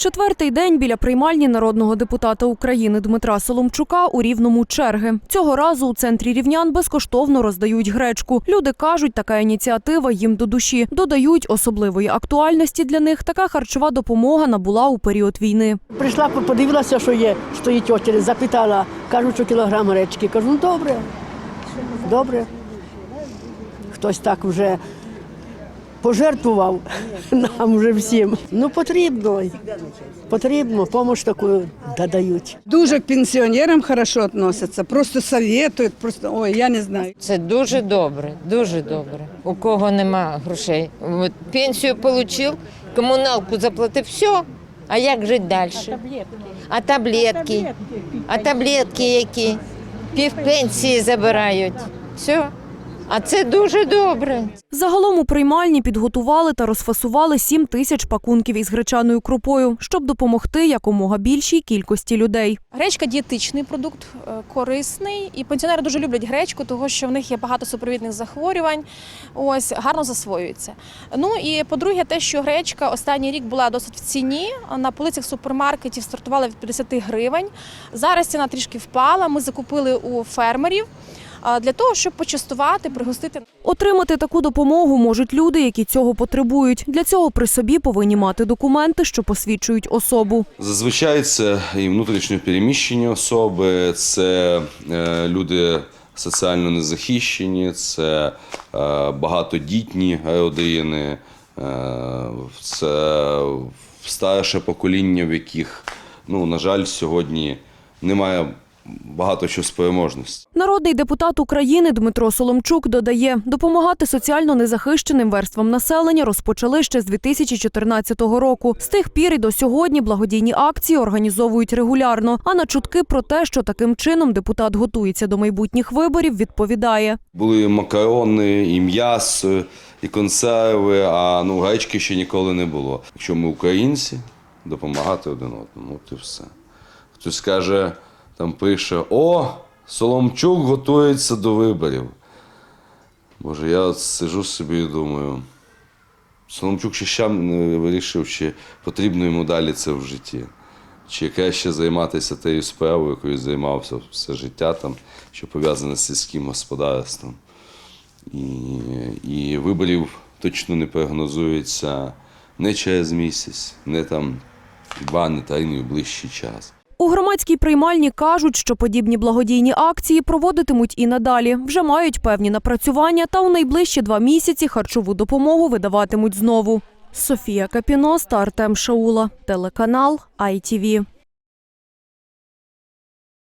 Четвертий день біля приймальні народного депутата України Дмитра Соломчука у рівному черги. Цього разу у центрі рівнян безкоштовно роздають гречку. Люди кажуть, така ініціатива їм до душі. Додають особливої актуальності для них. Така харчова допомога набула у період війни. Прийшла, подивилася, що є, стоїть очередь, запитала, кажуть, що кілограм гречки. Кажу, ну добре, добре. Хтось так вже пожертвував нам вже всім. Ну потрібно, потрібно, допомогу таку додають. Дуже к пенсіонерам хорошо относяться, просто советують, просто ой, я не знаю. Це дуже добре, дуже добре. У кого нема грошей. От пенсію отримав, комуналку заплатив, все. А як жити далі? А таблетки? А таблетки які? Півпенсії забирають. Все. А це дуже добре. Загалом у приймальні підготували та розфасували 7 тисяч пакунків із гречаною крупою, щоб допомогти якомога більшій кількості людей. Гречка дієтичний продукт, е, корисний, і пенсіонери дуже люблять гречку, тому що в них є багато супровідних захворювань. Ось гарно засвоюється. Ну і по-друге, те, що гречка останній рік була досить в ціні. На полицях супермаркетів стартувала від 50 гривень. Зараз ціна трішки впала. Ми закупили у фермерів для того, щоб почастувати, пригостити. Отримати таку допомогу можуть люди, які цього потребують. Для цього при собі повинні мати документи, що посвідчують особу. Зазвичай це і внутрішньо переміщені особи, це е, люди соціально незахищені, це е, багатодітні родини, е, це старше покоління, в яких, ну, на жаль, сьогодні немає багато що спроможності. Народний депутат України Дмитро Соломчук додає, допомагати соціально незахищеним верствам населення розпочали ще з 2014 року. З тих пір і до сьогодні благодійні акції організовують регулярно. А на чутки про те, що таким чином депутат готується до майбутніх виборів, відповідає. Були макарони, і м'ясо, і консерви, а ну, гречки ще ніколи не було. Якщо ми українці, допомагати один одному, от і все. Хтось скаже, там пише: О, Соломчук готується до виборів. Боже, я сижу собі і думаю, Соломчук ще сам не вирішив, чи потрібно йому далі це в житті. Чи краще займатися тією справою, якою займався все життя, там, що пов'язане з сільським господарством. І, і виборів точно не прогнозується не через місяць, не там два, не три, не в ближчий час. У громадській приймальні кажуть, що подібні благодійні акції проводитимуть і надалі. Вже мають певні напрацювання, та у найближчі два місяці харчову допомогу видаватимуть знову. Софія Капіноста, Артем Шаула, телеканал ITV.